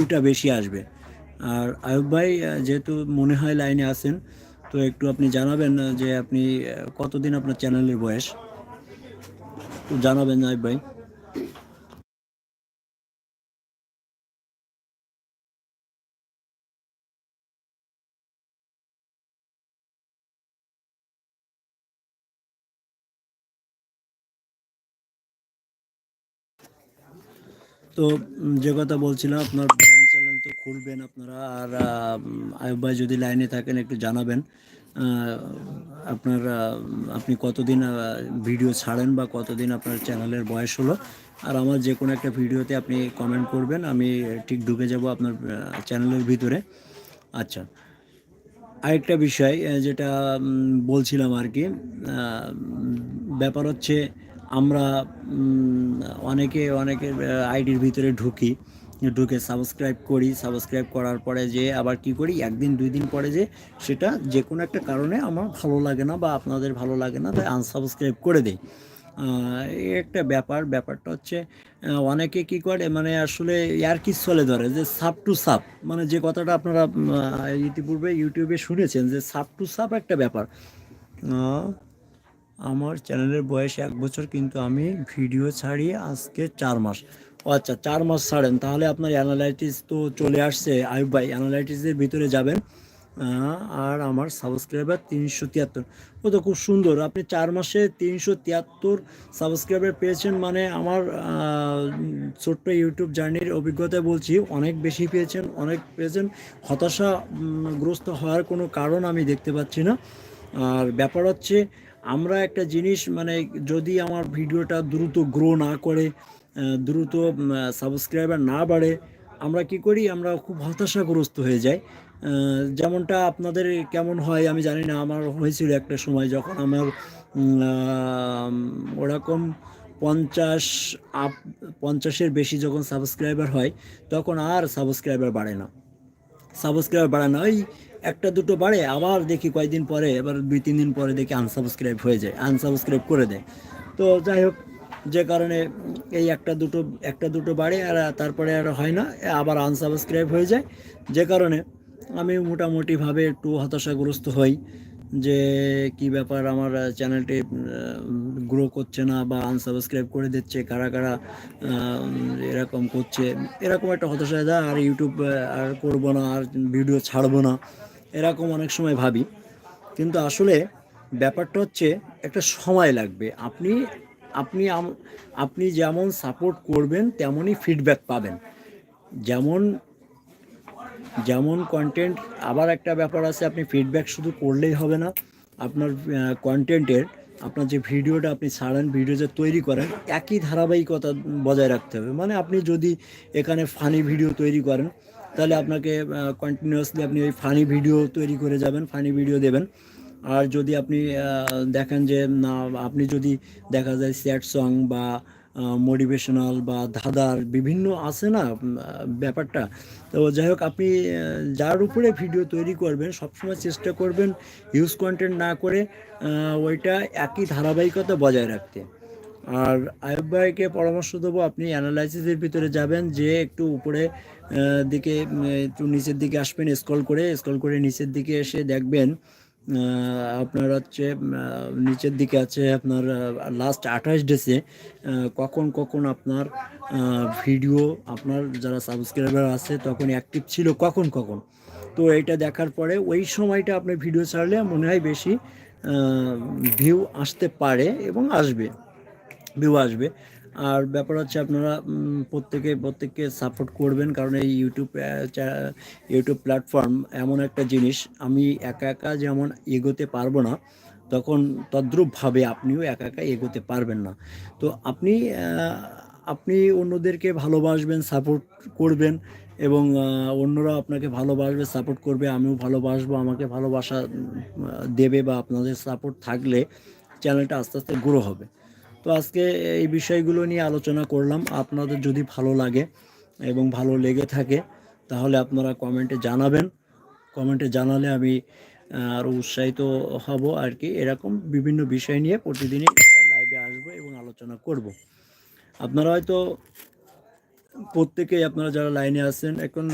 ভিউটা বেশি আসবে। আর আয়ুব ভাই যেহেতু মনে হয় লাইনে আছেন, তো একটু আপনি জানাবেন যে আপনি কতদিন আপনার চ্যানেলের বয়স? একটু জানাবেন আয়ুব ভাই। তো যে কথা বলছিলাম, আপনার ব্র্যান্ড চ্যানেল তো খুলবেন আপনারা। আর আয়ুব ভাই যদি লাইনে থাকেন একটু জানাবেন আপনার আপনি কতদিন ভিডিও ছাড়েন বা কতদিন আপনার চ্যানেলের বয়স হলো। আর আমার যে কোনো একটা ভিডিওতে আপনি কমেন্ট করবেন, আমি ঠিক ঢুকে যাব আপনার চ্যানেলের ভিতরে। আচ্ছা আরেকটা বিষয় যেটা বলছিলাম আর কি ব্যাপার হচ্ছে আমরা অনেকে, অনেকের আইডির ভিতরে ঢুকি। ঢুকে সাবস্ক্রাইব করি সাবস্ক্রাইব করার পরে যে আবার কি করি, একদিন, দুই দিন পরে যে সেটা যে কোনো একটা কারণে আমার ভালো লাগে না বা আপনাদের ভালো লাগে না, তাই আনসাবস্ক্রাইব করে দেয় একটা ব্যাপার, ব্যাপারটা হচ্ছে অনেকে কি করে মানে আসলে আর কি চলে ধরে, যে সাপ টু সাপ মানে যে কথাটা আপনারা ইতিপূর্বে ইউটিউবে শুনেছেন, যে সাপ টু সাপ একটা ব্যাপার। আমার চ্যানেলের বয়স এক বছর, কিন্তু আমি ভিডিও ছাড়ি আজকে চার মাস। আচ্ছা চার মাস ছাড়েন তাহলে আপনার অ্যানালাইটিস তো চলে আসছে। আয়ুব ভাই অ্যানালাইটিসের ভিতরে যাবেন। আর আমার সাবস্ক্রাইবার তিনশো তিয়াত্তর। ও তো খুব সুন্দর আপনি চার মাসে তিনশো তিয়াত্তর সাবস্ক্রাইবার পেয়েছেন মানে আমার ছোট্ট ইউটিউব জার্নির অভিজ্ঞতায় বলছি অনেক বেশি পেয়েছেন অনেক পেয়েছেন। হতাশা উম, গ্রস্ত হওয়ার কোনো কারণ আমি দেখতে পাচ্ছি না। আর ব্যাপার হচ্ছে আমরা একটা জিনিস মানে যদি আমার ভিডিওটা দ্রুত গ্রো না করে দ্রুত সাবস্ক্রাইবার না বাড়ে, আমরা কি করি? আমরা খুব হতাশাগ্রস্ত হয়ে যাই। যেমনটা আপনাদের কেমন হয় আমি জানি না, আমার হয়েছিল একটা সময় যখন আমার ওরকম পঞ্চাশ আপ, পঞ্চাশের বেশি যখন সাবস্ক্রাইবার হয়, তখন আর সাবস্ক্রাইবার বাড়ে না। সাবস্ক্রাইবার বাড়ে না, ওই একটা দুটো বাড়ে, আবার দেখি কয়েকদিন পরে, এবার দুই, তিন দিন পরে দেখি আনসাবস্ক্রাইব হয়ে যায় আনসাবস্ক্রাইব করে দেয়। তো যাই হোক যে কারণে এই একটা দুটো একটা দুটো বাড়ে আর তারপরে আর হয় না, আবার আনসাবস্ক্রাইব হয়ে যায়। যে কারণে আমি মোটামুটিভাবে একটু হতাশাগ্রস্ত হই যে কি ব্যাপার আমার চ্যানেলটি গ্রো করছে না বা আনসাবস্ক্রাইব করে দিচ্ছে, কারা কারা এরকম করছে। এরকম একটা হতাশা যায় আর ইউটিউব আর করব না, আর ভিডিও ছাড়বো না, এরকম অনেক সময় ভাবি। কিন্তু আসলে ব্যাপারটা হচ্ছে একটা সময় লাগবে। আপনি আপনি আপনি যেমন সাপোর্ট করবেন, তেমনই ফিডব্যাক পাবেন। যেমন যেমন কন্টেন্ট আবার একটা ব্যাপার আছে, আপনি ফিডব্যাক শুধু করলেই হবে না। আপনার কন্টেন্টের আপনার যে ভিডিওটা আপনি ছাড়েন ভিডিও যে তৈরি করেন, একই ধারাবাহিকতা বজায় রাখতে হবে। মানে আপনি যদি এখানে ফানি ভিডিও তৈরি করেন, তাহলে আপনাকে কন্টিনিউয়াসলি আপনি ওই ফানি ভিডিও তৈরি করে যাবেন ফানি ভিডিও দেবেন। আর যদি আপনি দেখেন যে, না, আপনি যদি দেখা যায় স্যাড সং বা মোটিভেশনাল বা ধাঁধার বিভিন্ন আছে না ব্যাপারটা, তো যাই হোক আপনি যার উপরে ভিডিও তৈরি করবেন, সবসময় চেষ্টা করবেন ইউজ কন্টেন্ট না করে ওইটা একই ধারাবাহিকতা বজায় রাখতে। আর আয়ুব ভাইকে পরামর্শ দেবো, আপনি অ্যানালাইসিসের ভিতরে যাবেন, যে একটু উপরে দিকে একটু নিচের দিকে আসবেন স্ক্রল করে স্ক্রল করে নিচের দিকে এসে দেখবেন আপনার হচ্ছে নিচের দিকে আছে আপনার লাস্ট আঠাশ ডেসে কখন কখন আপনার ভিডিও আপনার যারা সাবস্ক্রাইবার আছে, তখন অ্যাক্টিভ ছিল কখন কখন? তো এইটা দেখার পরে ওই সময়টা আপনি ভিডিও ছাড়লে মনে হয় বেশি ভিউ আসতে পারে এবং আসবে ভিউ আসবে। আর ব্যাপার হচ্ছে আপনারা প্রত্যেকে, প্রত্যেককে সাপোর্ট করবেন কারণ এই ইউটিউব ইউটিউব প্ল্যাটফর্ম এমন একটা জিনিস, আমি একা একা যেমন এগোতে পারব না, তখন তদ্রূপভাবে আপনিও একা একা এগোতে পারবেন না। তো আপনি আপনি অন্যদেরকে ভালোবাসবেন সাপোর্ট করবেন এবং অন্যরা আপনাকে ভালোবাসবে সাপোর্ট করবে, আমিও ভালোবাসবো, আমাকে ভালোবাসা দেবে বা আপনাদের সাপোর্ট থাকলে চ্যানেলটা আস্তে আস্তে গ্রো হবে। তো আজকে এই বিষয়গুলো নিয়ে আলোচনা করলাম। আপনাদের যদি ভালো লাগে এবং ভালো লেগে থাকে তাহলে আপনারা কমেন্টে জানাবেন। কমেন্টে জানালে আমি আহ, আরও উৎসাহিত হব আর কি এরকম বিভিন্ন বিষয় নিয়ে প্রতিদিনই লাইভে আসব এবং আলোচনা করব। আপনারা হয়তো প্রত্যেকেই আপনারা যারা লাইনে আছেন এখন